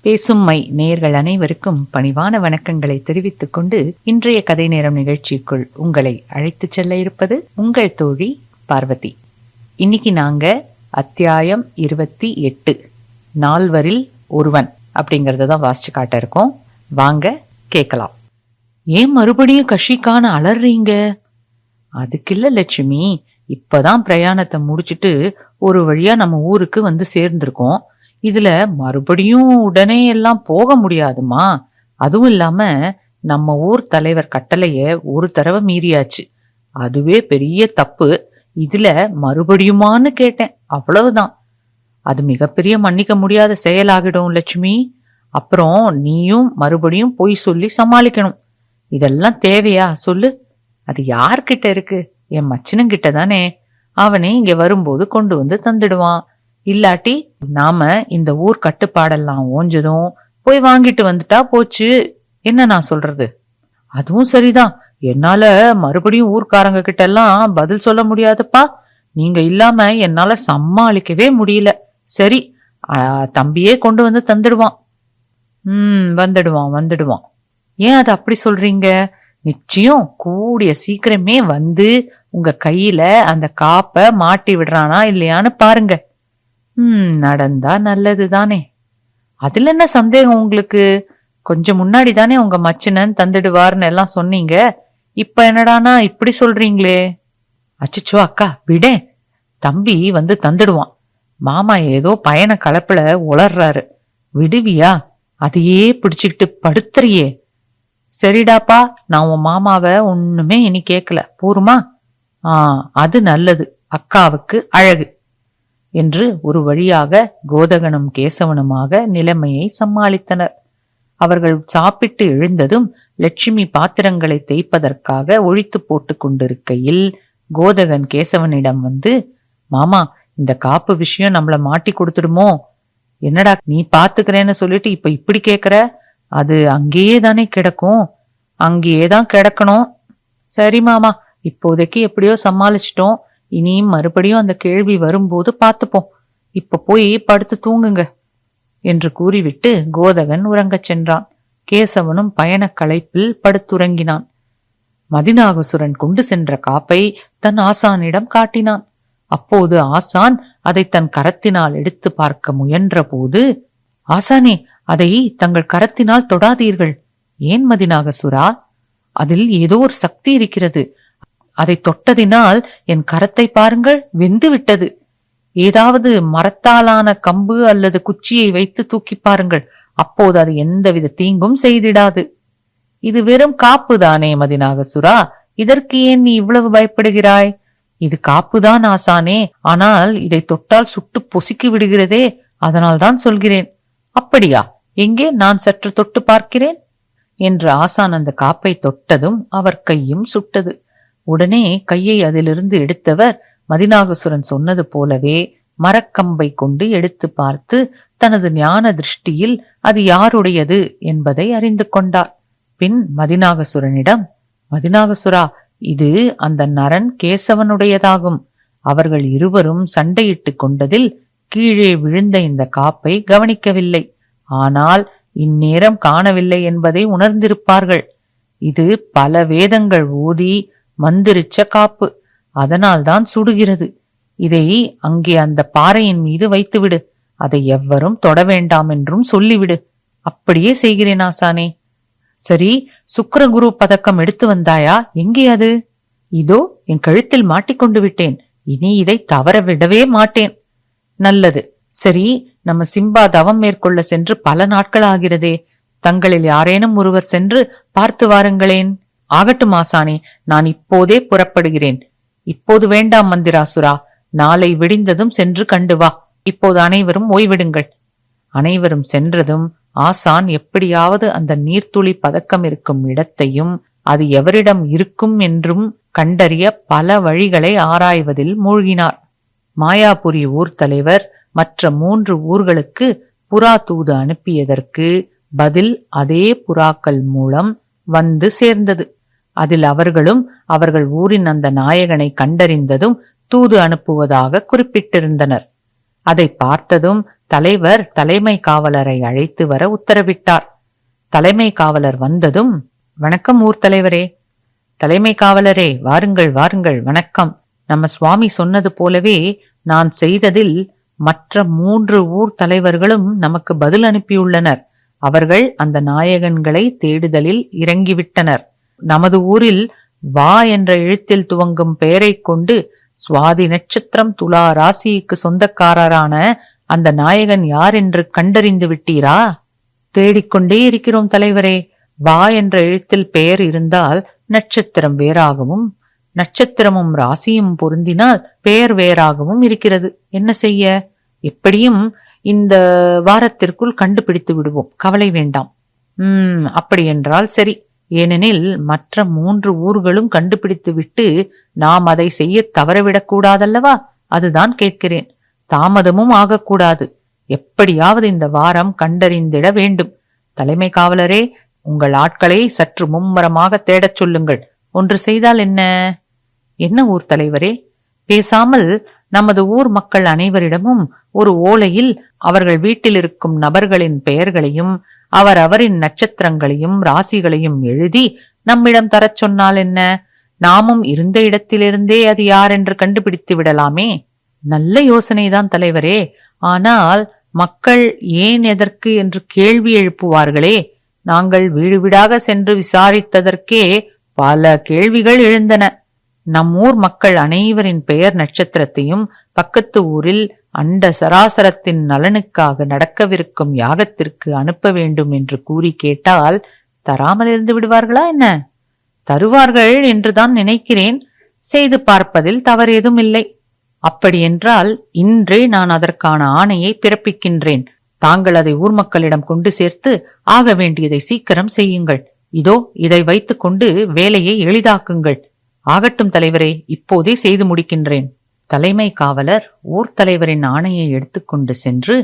பேசும் மை நேயர்கள் அனைவருக்கும் பணிவான வணக்கங்களை தெரிவித்துக் கொண்டு இன்றைய கதை நேரம் நிகழ்ச்சிக்குள் உங்களை அழைத்துச் செல்ல இருப்பது உங்கள் தோழி பார்வதி. இன்னைக்கு நாங்க அத்தியாயம் இருபத்தி எட்டு நால்வரில் ஒருவன் அப்படிங்கறத தான் வாசிச்சு காட்ட இருக்கோம். வாங்க கேட்கலாம். ஏன் மறுபடியும் கஷிக்கான அலறீங்க? அதுக்கில்ல லட்சுமி இப்பதான் பிரயாணத்தை முடிச்சிட்டு ஒரு வழியா நம்ம ஊருக்கு வந்து சேர்ந்திருக்கோம். இதுல மறுபடியும் உடனே எல்லாம் போக முடியாதுமா? அதுவும் இல்லாம நம்ம ஊர் தலைவர் கட்டளைய ஒரு தடவை மீறியாச்சு. அதுவே பெரிய தப்பு. இதுல மறுபடியுமான்னு கேட்டேன். அவ்வளவுதான். அது மிகப்பெரிய மன்னிக்க முடியாத செயலாகிடும் லட்சுமி. அப்புறம் நீயும் மறுபடியும் பொய் சொல்லி சமாளிக்கணும். இதெல்லாம் தேவையா? சொல்லு. அது யார்கிட்ட இருக்கு? என் மச்சினங்கிட்ட தானே. அவனே இங்க வரும்போது கொண்டு வந்து தந்துடுவான். இல்லாட்டி நாம இந்த ஊர் கட்டுப்பாடெல்லாம் ஓஞ்சதும் போய் வாங்கிட்டு வந்துட்டா போச்சு. என்ன நான் சொல்றது? அதுவும் சரிதான். என்னால மறுபடியும் ஊர்க்காரங்க கிட்ட எல்லாம் பதில் சொல்ல முடியாதுப்பா. நீங்க இல்லாம என்னால சமாளிக்கவே முடியல. சரி தம்பியே கொண்டு வந்து தந்துடுவான். ம் வந்துடுவான் வந்துடுவான். ஏன் அது அப்படி சொல்றீங்க? நிச்சயம் கூடிய சீக்கிரமே வந்து உங்க கையில அந்த காப்பை மாட்டி விடுறானா இல்லையான்னு பாருங்க. ம் நடந்தா நல்லது தானே அதுல என்ன சந்தேகம் உங்களுக்கு? கொஞ்சம் முன்னாடி தானே உங்க மச்சினன் தந்துடுவார்னு எல்லாம் சொன்னீங்க. இப்ப என்னடானா இப்படி சொல்றீங்களே? அச்சச்சோ அக்கா விடேன் தம்பி வந்து தந்துடுவான். மாமா ஏதோ பயண கலப்புல உளர்றாரு. விடுவியா? அதையே பிடிச்சுக்கிட்டு படுத்துறியே. சரிடாப்பா நான் உன் மாமாவை ஒண்ணுமே இனி கேட்கல போருமா? ஆ அது நல்லது. அக்காவுக்கு அழகு. என்று ஒரு வழியாக கோதகனும் கேசவனுமாக நிலைமையை சமாளித்தனர். அவர்கள் சாப்பிட்டு எழுந்ததும் லட்சுமி பாத்திரங்களை தேய்ப்பதற்காக ஒழித்து போட்டு கொண்டிருக்கையில் கோதகன் கேசவனிடம் வந்து மாமா இந்த காப்பு விஷயம் நம்மள மாட்டி கொடுத்துடுமோ? என்னடா நீ பாத்துக்கிறேன்னு சொல்லிட்டு இப்ப இப்படி கேக்குற? அது அங்கேயே தானே கிடக்கும். அங்கேயே தான் கிடக்கணும். சரி மாமா இப்போதைக்கு எப்படியோ சமாளிச்சிட்டோம். இனியும் மறுபடியும் அந்த கேள்வி வரும்போது பார்த்துப்போம். இப்ப போய் படுத்து தூங்குங்க என்று கூறிவிட்டு கோதகன் உறங்கச் சென்றான். கேசவனும் பயணக் களைப்பில் படுத்துறங்கினான். மதிநாகசுரன் கொண்டு சென்ற காப்பை தன் ஆசானிடம் காட்டினான். அப்போது ஆசான் அதை தன் கரத்தினால் எடுத்து பார்க்க முயன்றபோது ஆசானே அதை தங்கள் கரத்தினால் தொடாதீர்கள். ஏன் மதிநாகசுரா அதில் ஏதோ ஒரு சக்தி இருக்கிறது. அதை தொட்டதினால் என் கரத்தை பாருங்கள் வெந்து விட்டது. ஏதாவது மரத்தாலான கம்பு அல்லது குச்சியை வைத்து தூக்கி பாருங்கள். அப்போது அது எந்தவித தீங்கும் செய்திடாது. இது வெறும் காப்பு தானே மதிநாகசுரா? இதற்கு ஏன் நீ இவ்வளவு பயப்படுகிறாய்? இது காப்புதான் ஆசானே. ஆனால் இதை தொட்டால் சுட்டு பொசுக்கி விடுகிறதே அதனால்தான் சொல்கிறேன். அப்படியா? எங்கே நான் சற்று தொட்டு பார்க்கிறேன்? என்று ஆசான் அந்த காப்பை தொட்டதும் அவர் கையும் சுட்டது. உடனே கையை அதிலிருந்து எடுத்தவர் மதிநாகசுரன் சொன்னது போலவே மரக்கம்பை கொண்டு எடுத்து பார்த்து தனது ஞான திருஷ்டியில் அது யாருடையது என்பதை அறிந்து கொண்டார். பின் மதிநாகசுரனிடம் மதிநாகசுரா இது அந்த நரன் கேசவனுடையதாகும். அவர்கள் இருவரும் சண்டையிட்டுக் கொண்டதில் கீழே விழுந்த இந்த காப்பை கவனிக்கவில்லை. ஆனால் இந்நேரம் காணவில்லை என்பதை உணர்ந்திருப்பார்கள். இது பல வேதங்கள் ஓதி மந்திரிச்ச காப்பு. அதனால்தான் சுடுகிறது. இதை அங்கே அந்த பாறையின் மீது வைத்துவிடு. அதை எவ்வரும் தொட வேண்டாம் என்றும் சொல்லிவிடு. அப்படியே செய்கிறேன் ஆசானே. சரி சுக்கரகுரு பதக்கம் எடுத்து வந்தாயா? எங்கே அது? இதோ என் கழுத்தில் மாட்டிக்கொண்டு விட்டேன். இனி இதை தவற விடவே மாட்டேன். நல்லது. சரி நம்ம சிம்பா தவம் மேற்கொள்ள சென்று பல நாட்கள் ஆகிறதே. தங்களில் யாரேனும் ஒருவர் சென்று பார்த்து வாருங்களேன். ஆகட்டும் ஆசானி நான் இப்போதே புறப்படுகிறேன். இப்போது வேண்டாம் மந்திராசுரா நாளை விடிந்ததும் சென்று கண்டு வா. இப்போது அனைவரும் ஓய்விடுங்கள். அனைவரும் சென்றதும் ஆசான் எப்படியாவது அந்த நீர்த்துளி பதக்கம் இருக்கும் இடத்தையும் அது எவரிடம் இருக்கும் என்றும் கண்டறிய பல வழிகளை ஆராய்வதில் மூழ்கினார். மாயாபுரி ஊர் தலைவர் மற்ற மூன்று ஊர்களுக்கு புறா தூது அனுப்பியதற்கு பதில் அதே புறாக்கள் மூலம் வந்து சேர்ந்தது. அதில் அவர்களும் அவர்கள் ஊரின் அந்த நாயகனை கண்டறிந்ததும் தூது அனுப்புவதாக குறிப்பிட்டிருந்தனர். அதை பார்த்ததும் தலைவர் தலைமை காவலரை அழைத்து வர உத்தரவிட்டார். தலைமை காவலர் வந்ததும் வணக்கம் ஊர் தலைவரே. தலைமை காவலரே வாருங்கள் வாருங்கள் வணக்கம். நம்ம சுவாமி சொன்னது போலவே நான் செய்ததில் மற்ற மூன்று ஊர் தலைவர்களும் நமக்கு பதில் அனுப்பியுள்ளனர். அவர்கள் அந்த நாயகன்களை தேடுதலில் இறங்கிவிட்டனர். நமது ஊரில் வா என்ற எழுத்தில் துவங்கும் பெயரைக் கொண்டு சுவாதி நட்சத்திரம் துலா ராசிக்கு சொந்தக்காரரான அந்த நாயகன் யார் என்று கண்டறிந்து விட்டீரா? தேடிக்கொண்டே இருக்கிறோம் தலைவரே. வா என்ற எழுத்தில் பெயர் இருந்தால் நட்சத்திரம் வேறாகவும் நட்சத்திரமும் ராசியும் பொருந்தினால் பெயர் வேறாகவும் இருக்கிறது. என்ன செய்ய? எப்படியும் இந்த வாரத்திற்குள் கண்டுபிடித்து விடுவோம். கவலை வேண்டாம். உம் அப்படி என்றால் சரி. ஏனெனில் மற்ற மூன்று ஊர்களும் கண்டுபிடித்து விட்டு நாம் அதை செய்ய தவறவிடக் கூடாதல்லவா அதுதான் கேட்கிறேன். தாமதமும் ஆகக்கூடாது. எப்படியாவது இந்த வாரம் கண்டறிந்திட வேண்டும். தலைமை காவலரே உங்கள் ஆட்களை சற்று மும்மரமாக தேடச் சொல்லுங்கள். ஒன்று செய்தால் என்ன? என்ன ஊர் தலைவரே? பேசாமல் நமது ஊர் மக்கள் அனைவரிடமும் ஒரு ஓலையில் அவர்கள் வீட்டில் இருக்கும் நபர்களின் பெயர்களையும் அவர் அவரின் நட்சத்திரங்களையும் ராசிகளையும் எழுதி நம்மிடம் தரச் சொன்னால் என்ன? நாமும் இருந்த இடத்திலிருந்தே அது யார் என்று கண்டுபிடித்து விடலாமே? நல்ல யோசனைதான் தலைவரே. ஆனால் மக்கள் ஏன் எதற்கு என்று கேள்வி எழுப்புவார்களே? நாங்கள் வீடு வீடாக சென்று விசாரித்ததற்கே பல கேள்விகள் எழுந்தன. நம்மூர் மக்கள் அனைவரின் பெயர் நட்சத்திரத்தையும் பக்கத்து ஊரில் அண்ட சராசரத்தின் நலனுக்காக நடக்கவிருக்கும் யாகத்திற்கு அனுப்ப வேண்டும் என்று கூறி கேட்டால் தராமல் இருந்து விடுவார்களா என்ன? தருவார்கள் என்றுதான் நினைக்கிறேன். செய்து பார்ப்பதில் தவறேதும் இல்லை. அப்படியென்றால் இன்றே நான் அதற்கான ஆணையை பிறப்பிக்கின்றேன். தாங்கள் அதை ஊர் மக்களிடம் கொண்டு சேர்த்து ஆக வேண்டியதை சீக்கிரம் செய்யுங்கள். இதோ இதை வைத்துக்கொண்டு வேலையை எளிதாக்குங்கள். ஆகட்டும் தலைவரே இப்போதே செய்து முடிக்கின்றேன். தலைமை காவலர் ஊர் தலைவரின் ஆணையை எடுத்துக்கொண்டு சென்று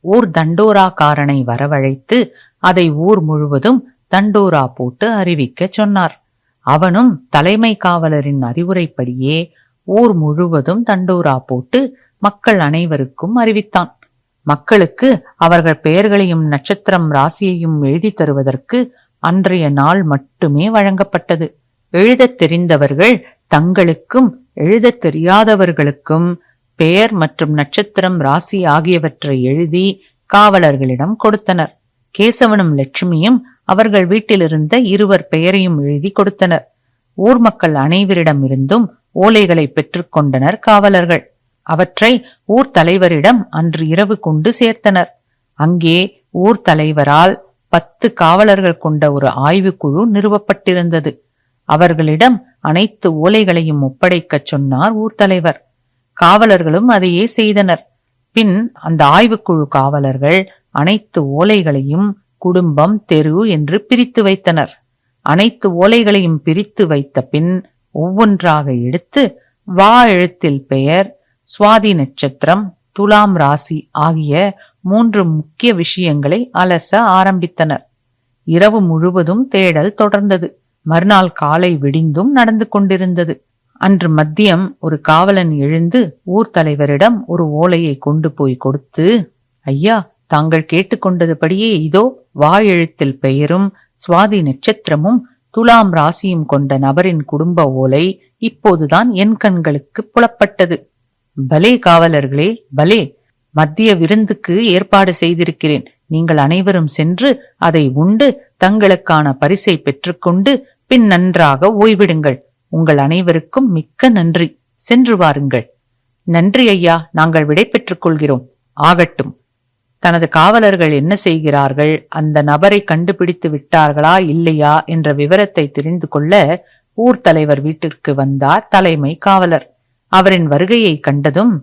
ஊர் தண்டோராக்காரனை வரவழைத்து அதை ஊர் முழுவதும் தண்டோரா போட்டு அறிவிக்க சொன்னார். அவனும் தலைமை காவலரின் அறிவுரைப்படியே ஊர் முழுவதும் தண்டோரா போட்டு மக்கள் அனைவருக்கும் அறிவித்தான். மக்களுக்கு அவர்கள் பெயர்களையும் நட்சத்திரம் ராசியையும் எழுதி தருவதற்கு அன்றைய நாள் மட்டுமே வழங்கப்பட்டது. எழுதத் தெரிந்தவர்கள் தங்களுக்கும் எழுதத் தெரியாதவர்களுக்கும் பெயர் மற்றும் நட்சத்திரம் ராசி ஆகியவற்றை எழுதி காவலர்களிடம் கொடுத்தனர். கேசவனும் லட்சுமியும் அவர்கள் வீட்டிலிருந்த இருவர் பெயரையும் எழுதி கொடுத்தனர். ஊர் மக்கள் அனைவரிடமிருந்தும் ஓலைகளை பெற்றுக்கொண்டனர் காவலர்கள். அவற்றை ஊர் தலைவரிடம் அன்று இரவு கொண்டு சேர்த்தனர். அங்கே ஊர் தலைவரால் பத்து காவலர்கள் கொண்ட ஒரு ஆய்வுக்குழு நிறுவப்பட்டிருந்தது. அவர்களிடம் அனைத்து ஓலைகளையும் ஒப்படைக்கச் சொன்னார் ஊர் தலைவர் காவலர்களும் அதையே செய்தனர். பின் அந்த ஆய்வுக்குழு காவலர்கள் அனைத்து ஓலைகளையும் குடும்பம் தெரு என்று பிரித்து வைத்தனர். அனைத்து ஓலைகளையும் பிரித்து வைத்த பின் ஒவ்வொன்றாக எடுத்து வா எழுத்தில் பெயர் சுவாதி நட்சத்திரம் துலாம் ராசி ஆகிய மூன்று முக்கிய விஷயங்களை அலச ஆரம்பித்தனர். இரவு முழுவதும் தேடல் தொடர்ந்தது. மறுநாள் காலை விடிந்தும் நடந்து கொண்டிருந்தது. அன்று மதியம் ஒரு காவலன் எழுந்து ஊர் தலைவரிடம் ஒரு ஓலையை கொண்டு போய் கொடுத்து ஐயா தாங்கள் கேட்டுக்கொண்டதுபடியே இதோ வாயெழுத்தில் பெயரும் சுவாதி நட்சத்திரமும் துலாம் ராசியும் கொண்ட நபரின் குடும்ப ஓலை இப்போதுதான் என் கண்களுக்கு புலப்பட்டது. பலே காவலர்களே பலே! மத்திய விருந்துக்கு ஏற்பாடு செய்திருக்கிறேன். நீங்கள் அனைவரும் சென்று அதை உண்டு தங்களுக்கான பரிசை பெற்றுக்கொண்டு பின் நன்றாக ஓய்விடுங்கள். உங்கள் அனைவருக்கும் மிக்க நன்றி. சென்று வாருங்கள். நன்றி ஐயா நாங்கள் விடை பெற்றுக் கொள்கிறோம் ஆகட்டும். தனது காவலர்கள் என்ன செய்கிறார்கள்? அந்த நபரை கண்டுபிடித்து விட்டார்களா இல்லையா என்ற விவரத்தை தெரிந்து கொள்ள ஊர் தலைவர் வீட்டிற்கு வந்தார் தலைமை காவலர். அவரின் வருகையை கண்டதும்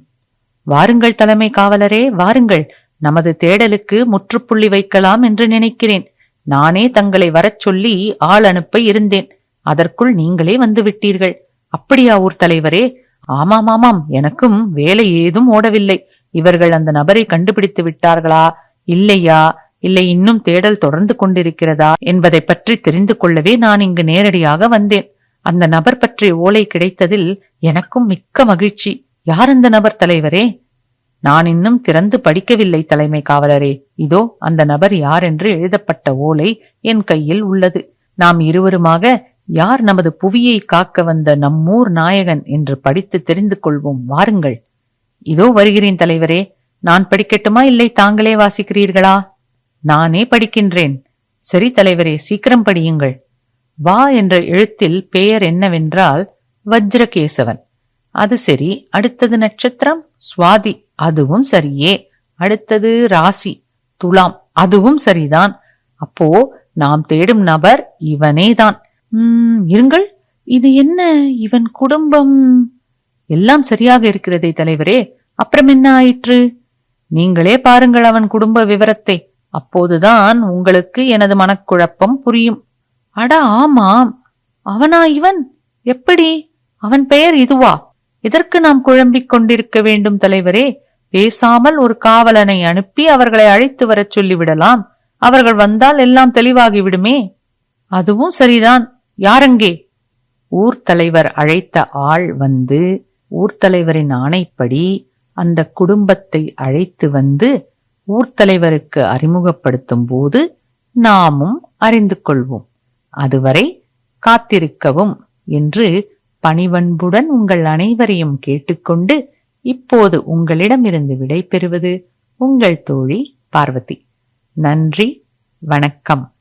வாருங்கள் தலைமை காவலரே வாருங்கள். நமது தேடலுக்கு முற்றுப்புள்ளி வைக்கலாம் என்று நினைக்கிறேன். நானே தங்களை வரச் சொல்லி ஆள் அனுப்ப இருந்தேன். அதற்குள் நீங்களே வந்து விட்டீர்கள். அப்படியா ஊர் தலைவரே? ஆமாம் ஆமாம். எனக்கும் வேலை ஏதும் ஓடவில்லை. இவர்கள் அந்த நபரை கண்டுபிடித்து விட்டார்களா? இல்லையா? இல்லை இன்னும் தேடல் தொடர்ந்து கொண்டிருக்கிறதா? என்பதை பற்றி தெரிந்து கொள்ளவே நான் இங்கு நேரடியாக வந்தேன். அந்த நபர் பற்றிய ஓலை கிடைத்ததில் எனக்கும் மிக்க மகிழ்ச்சி. யார் அந்த நபர் தலைவரே? நான் இன்னும் திறந்து படிக்கவில்லை தலைமை காவலரே. இதோ அந்த நபர் யார் என்று எழுதப்பட்ட ஓலை என் கையில் உள்ளது. நாம் இருவருமாக யார் நமது புவியை காக்க வந்த நம்மூர் நாயகன் என்று படித்து தெரிந்து கொள்வோம். வாருங்கள். இதோ வருகிறேன் தலைவரே. நான் படிக்கட்டுமா இல்லை தாங்களே வாசிக்கிறீர்களா? நானே படிக்கின்றேன். சரி தலைவரே சீக்கிரம் படியுங்கள். வா என்ற எழுத்தில் பெயர் என்னவென்றால் வஜ்ரகேசவன். அது சரி அடுத்தது நட்சத்திரம்? சுவாதி. அதுவும் சரியே. அடுத்தது ராசி. துலாம். அதுவும் சரிதான். அப்போ நாம் தேடும் நபர் இவனேதான். உம் இருங்கள். இது என்ன? இவன் குடும்பம். எல்லாம் சரியாக இருக்கிறதே தலைவரே. அப்புறம் என்ன ஆயிற்று? நீங்களே பாருங்கள் அவன் குடும்ப விவரத்தை. அப்போதுதான் உங்களுக்கு எனது மனக்குழப்பம் புரியும். அட ஆமாம். அவனா இவன்? எப்படி? அவன் பெயர் இதுவா? எதற்கு நாம் குழம்பிக் கொண்டிருக்க வேண்டும் தலைவரே? பேசாமல் ஒரு காவலனை அனுப்பி அவர்களை அழைத்து வரச் சொல்லிவிடலாம். அவர்கள் வந்தால் எல்லாம் தெளிவாகிவிடுமே. அதுவும் சரிதான். யாரெங்கே? ஊர் தலைவர் அழைத்த ஆள் வந்து ஊர் தலைவரின் ஆணைப்படி அந்த குடும்பத்தை அழைத்து வந்து ஊர் தலைவருக்கு அறிமுகப்படுத்தும் போது நாமும் அறிந்து கொள்வோம். அதுவரை காத்திருக்கவும் என்று பணிவன்புடன் உங்கள் அனைவரையும் கேட்டுக்கொண்டு இப்போது உங்களிடமிருந்து விடை பெறுவது உங்கள் தோழி பார்வதி. நன்றி வணக்கம்.